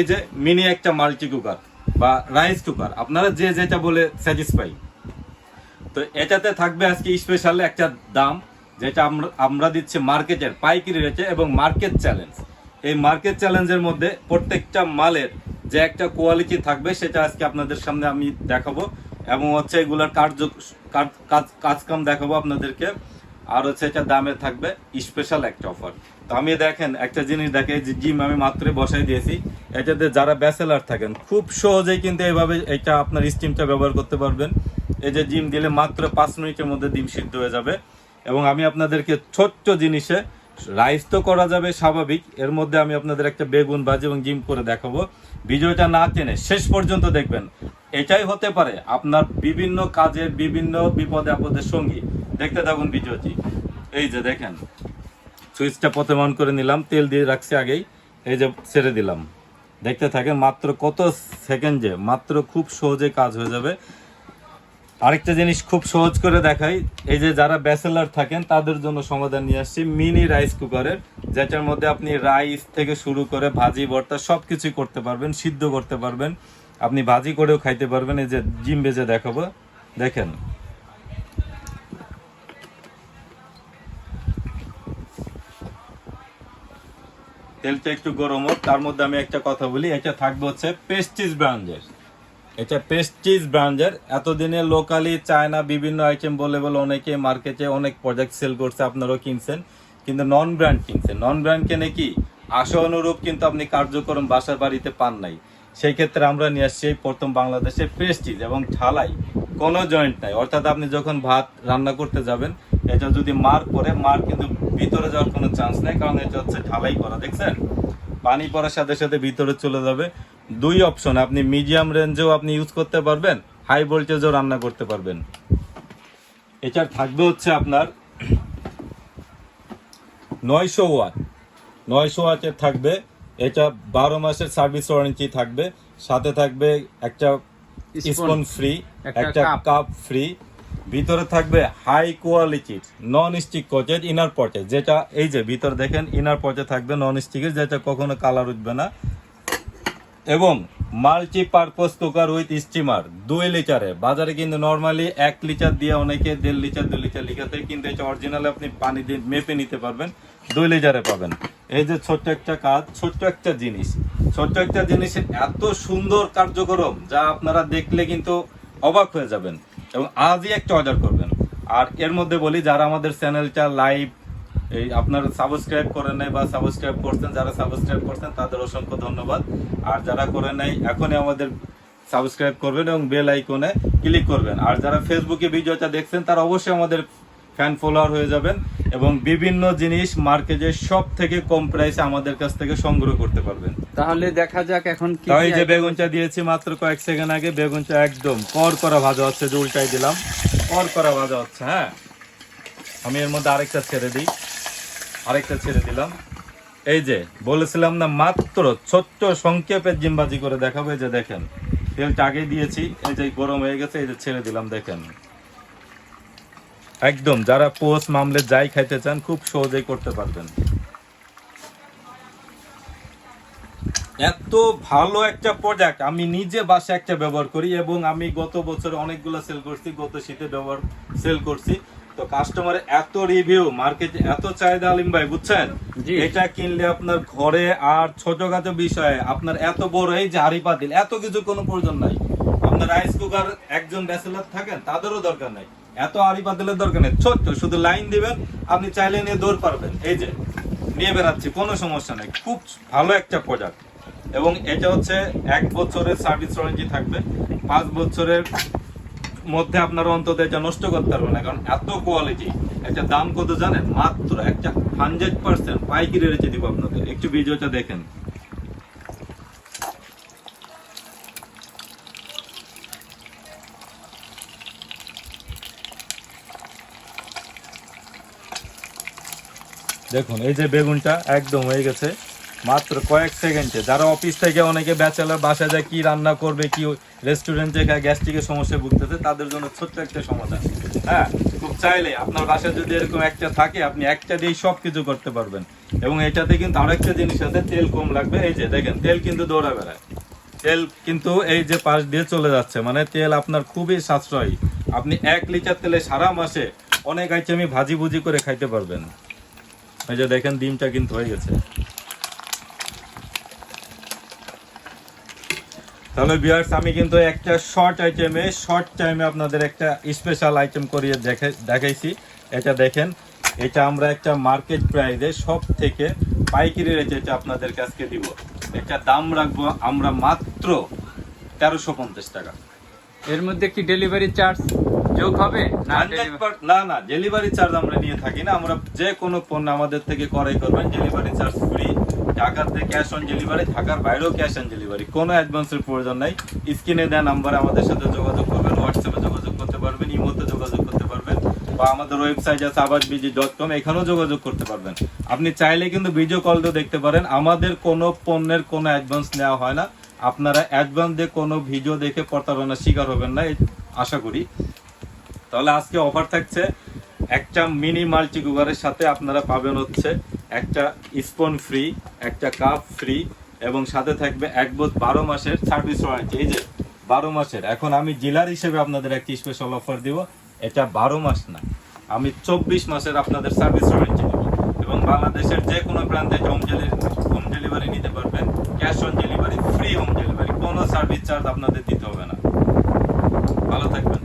এই যে মিনি একটা মাল্টি কুকার বা রাইস কুকার আপনারা যে যেটা বলে স্যাটিসফাই তো এটাতে থাকবে আজকে স্পেশাল একটা দাম, যেটা আমরা আমরা দিচ্ছি মার্কেটের পাইকারি রেটে এবং মার্কেট চ্যালেঞ্জ এই মার্কেট চ্যালেঞ্জের মধ্যে প্রত্যেকটা মালের যে একটা কোয়ালিটি থাকবে, সেটা আজকে আপনাদের সামনে আমি দেখাবো এবং হচ্ছে এগুলার কার্য, কাজ- কাজ- কাজকাম দেখাবো আপনাদেরকে। আর হচ্ছে এটা দামে থাকবে স্পেশাল একটা অফার তো আমি দেখেন, একটা জিনিস দেখে যে জিম আমি মাত্রই বসাই দিয়েছি, এটাতে যারা ব্যাচেলার থাকেন, খুব সহজেই কিন্তু এইভাবে এটা আপনার স্টিমটা ব্যবহার করতে পারবেন। এই যে জিম দিলে মাত্র পাঁচ মিনিটের মধ্যে ডিম সিদ্ধ হয়ে যাবে। এবং আমি আপনাদেরকে ছোট্ট জিনিসে রাইস তো করা যাবে স্বাভাবিক, এর মধ্যে আমি আপনাদের একটা বেগুন ভাজি এবং জিম করে দেখাবো। ভিডিওটা না টেনে শেষ পর্যন্ত দেখবেন। এটাই হতে পারে আপনার বিভিন্ন কাজের বিভিন্ন বিপদে আপদের সঙ্গী। দেখতে থাকুন ভিডিওটি। এই যে দেখেন, সুইচটা প্রথমে অন করে নিলাম, তেল দিয়ে রাখছি আগেই, এই যে ছেড়ে দিলাম। দেখতে থাকেন, মাত্র কত সেকেন্ডে মাত্র খুব সহজে কাজ হয়ে যাবে। আরেকটা জিনিস খুব সহজ করে দেখাই, এই যে যারা ব্যাচেলার থাকেন, তাদের জন্য সমাধান নিয়ে আসছি, মিনি রাইস কুকারের, যেটার মধ্যে আপনি রাইস থেকে শুরু করে ভাজি, ভর্তা সব কিছুই করতে পারবেন, সিদ্ধ করতে পারবেন। আপনি ভাজি করেও খাইতে পারবেন, এই যে জিম বেজে দেখাবো। দেখেন তেলটা একটু গরম হোক, তার মধ্যে আমি একটা কথা বলি, এটা থাকবে হচ্ছে পেস্টিজ ব্র্যান্ডের। এটা পেস্টিজ ব্র্যান্ডের। এতদিনে লোকালি চায়না বিভিন্ন আইটেম বলে বলে অনেকে মার্কেটে অনেক প্রোডাক্ট সেল করছে, আপনারাও কিনছেন, কিন্তু নন ব্র্যান্ড কিনছেন। নন ব্র্যান্ড কেনে কি? আশা অনুরূপ কিন্তু আপনি কার্যক্রম বাসার বাড়িতে পান নাই। সেই ক্ষেত্রে আমরা নিয়ে আসছি প্রথম বাংলাদেশে প্রেস্টিজ এবং ঢালাই। কোনো জয়েন্ট নাই। অর্থাৎ আপনি যখন ভাত রান্না করতে যাবেন এটা যদি মার পরে মার কিন্তু ভিতরে যাওয়ার কোনো চান্স নেই কারণ এটা হচ্ছে ঢালাই করা দেখছেন? পানি পড়ার সাথে সাথে ভিতরে চলে যাবে। দুই অপশন আপনি মিডিয়াম রেঞ্জেও আপনি ইউজ করতে পারবেন হাই ভোল্টেজও রান্না করতে পারবেন। এটার থাকবে হচ্ছে আপনার নয়শো ওয়াট। নয়শো ওয়াটের থাকবে এটা বারো মাসের সার্ভিস ওয়ারেন্টি থাকবে সাথে থাকবে একটা স্পুন ফ্রি একটা কাপ ফ্রি ভিতরে থাকবে হাই কোয়ালিটির নন স্টিক কোচের ইনার পচে যেটা এই যে ভিতরে দেখেন ইনার পচে থাকবে নন স্টিকের যেটা কখনো কালার উঠবে না। এবং multi purpose cooker with steamer দুই লিটারে বাজারে কিন্তু নর্মালি এক লিটার দিয়ে অনেকে দেড় লিটার দুই লিটার লিখাতে, কিন্তু এটা অরিজিনাল আপনি পানি দিয়ে মেপে নিতে পারবেন, দুই লিটারে পাবেন। এই যে ছোট্ট একটা কাজ, ছোট্ট একটা জিনিস। ছোট্ট একটা জিনিসের এত সুন্দর কার্যক্রম, যা আপনারা দেখলে কিন্তু অবাক হয়ে যাবেন। এবং আজই একটা অর্ডার করবেন। আর এর মধ্যে বলি, যারা আমাদের চ্যানেলটা লাইভ এই আপনার সাবস্ক্রাইব করেন নাই বা সাবস্ক্রাইব করছেন, যারা সাবস্ক্রাইব করছেন, তাদের অসংখ্য ধন্যবাদ। আর যারা করেন নাই, এখনই আমাদের সাবস্ক্রাইব করবেন এবং বেল আইকনে ক্লিক করবেন। আর যারা ফেসবুকে ভিডিওটা দেখছেন, তারা অবশ্যই আমাদের ফ্যান ফলোয়ার হয়ে যাবেন। এবং বিভিন্ন জিনিস মার্কেটে সব থেকে কম প্রাইসে আমাদের কাছ থেকে সংগ্রহ করতে পারবেন। তাহলে দেখা যাক এখন কি তাই যে item- বেগুনটা দিয়েছি মাত্র কয়েক সেকেন্ড আগে বেগুনটা একদম কর করা ভাজা হচ্ছে যে উল্টাই দিলাম। কর করা ভাজা হচ্ছে হ্যাঁ? আমি এর মধ্যে আরেকটা ছেড়ে দিই। আরেকটা ছেড়ে দিলাম। এই যে বলেছিলাম না মাত্র ছোট্ট সংক্ষেপের জিম্বাজি করে দেখাবো। এই যে দেখেন তেলটা আগে দিয়েছি এই যে গরম হয়ে গেছে এই যে ছেড়ে দিলাম দেখেন। একদম যারা পোস্ট মামলে যাই খাইতে চান খুব সহজেই করতে পারবেন। এত ভালো একটা প্রোডাক্ট আমি নিজে বাসে একটা ব্যবহার করি এবং আমি গত বছর অনেকগুলো সেল করছি গত শীতে ব্যবহার সেল করছি। তো কাস্টমারের এত রিভিউ মার্কেটে এত চাহিদা আলিম ভাই বুঝছেন। এটা কিনলে আপনার ঘরে আর ছোটখাটো বিষয়ে আপনার এত বড় এই যে হাড়ি পাতিল এত কিছু কোনো প্রয়োজন নাই। আপনার রাইস কুকার একজন ব্যাচেলার থাকেন তাদেরও দরকার নাই। এত হাড়ি বাদলের দরকার নেই। ছোট্ট, শুধু লাইন দিবেন, আপনি চাইলে নিয়ে দৌড় পারবেন। এই যে, নিয়ে বেড়াচ্ছি, কোনো সমস্যা নেই। খুব ভালো একটা প্রোডাক্ট এবং এটা হচ্ছে এক বছরের সার্ভিস ওয়ারেন্টি থাকবে। পাঁচ বছরের মধ্যে আপনারা অন্তত এটা নষ্ট করতে পারবেন না, কারণ এত কোয়ালিটি একটা দাম কত জানেন? মাত্র একটা হান্ড্রেড পার্সেন্ট পাইকারি রেখে দিব আপনাদের। একটু ভিডিওটা দেখেন। দেখুন, এই যে বেগুনটা একদম হয়ে গেছে। মাত্র কয়েক সেকেন্ডে। যারা অফিস থেকে অনেকে ব্যাচেলার বাসা যায় কি রান্না করবে, কি রেস্টুরেন্টে গ্যাস্ট্রিকের সমস্যায় ভুগতেছে, তাদের জন্য ছোট্ট একটা সমাধান। হ্যাঁ খুব চাইলে আপনার বাসায় যদি এরকম একটা থাকে, আপনি একটা দিয়ে সব কিছু করতে পারবেন। এবং এটাতে কিন্তু আরেকটা জিনিস আছে, তেল কম লাগবে। এই যে দেখেন, তেল কিন্তু দৌড়া বেড়ায়। তেল কিন্তু এই যে পাশ দিয়ে চলে যাচ্ছে মানে তেল আপনার খুবই সাশ্রয়ী। আপনি এক লিটার তেলে সারা মাসে অনেক আইটেমই ভাজি ভুজি করে খাইতে পারবেন। যে দেখেন, ডিমটা কিন্তু হয়ে গেছে। তাহলে বিয়ার্স আমি কিন্তু একটা শর্ট আইটেমে শর্ট টাইমে আপনাদের একটা স্পেশাল আইটেম করিয়ে দেখে, দেখাইছি। এটা দেখেন, এটা আমরা একটা মার্কেট প্রাইসে সব থেকে পাইকারি রেটে এটা আপনাদের কাছকে দিব। এটা দাম রাখব আমরা মাত্র তেরোশো টাকা। এর মধ্যে কি ডেলিভারি চার্জ যোগ হবে? না না ডেলিভারি চার্জ আমরা নিয়ে থাকি না। আমরা যে কোনো পণ্য আমাদের থেকে ক্রয় করবেন ডেলিভারি চার্জ ফ্রি ঢাকাতে ক্যাশ অন ডেলিভারি ঢাকার বাইরেও ক্যাশ অন ডেলিভারি কোনো অ্যাডভান্সের প্রয়োজন নাই। স্ক্রিনে দেওয়া নাম্বারে আমাদের সাথে যোগাযোগ করবেন হোয়াটসঅ্যাপে যোগাযোগ করতে পারবেন ইমোতে যোগাযোগ করতে পারবেন বা আমাদের ওয়েবসাইট আছে আবাস বিজি ডট কম এখানেও যোগাযোগ করতে পারবেন। আপনি চাইলে কিন্তু ভিডিও কল দিয়ে দেখতে পারেন। আমাদের কোনো পণ্যের কোনো অ্যাডভান্স নেওয়া হয় না। আপনারা অ্যাডভান্স দিয়ে কোনো ভিডিও দেখে প্রতারণার শিকার হবেন না আশা করি। তাহলে আজকে অফার থাকছে একটা মিনি মাল্টি কুকারের সাথে আপনারা পাবেন হচ্ছে একটা স্পুন ফ্রি একটা কাপ ফ্রি এবং সাথে থাকবে এক বোধ বারো মাসের সার্ভিস ওয়ারেন্টি এই যে বারো মাসের। এখন আমি ডিলার হিসেবে আপনাদের একটি স্পেশাল অফার দিব। এটা বারো মাস না। আমি চব্বিশ মাসের আপনাদের সার্ভিস ওয়ারেন্টি দেবো। এবং বাংলাদেশের যে কোনো প্রান্তে হোম হোম ডেলিভারি নিতে পারবেন। Cash on delivery free home delivery কোনো সার্ভিস চার্জ আপনাদের দিতে হবে না। ভালো থাকবেন।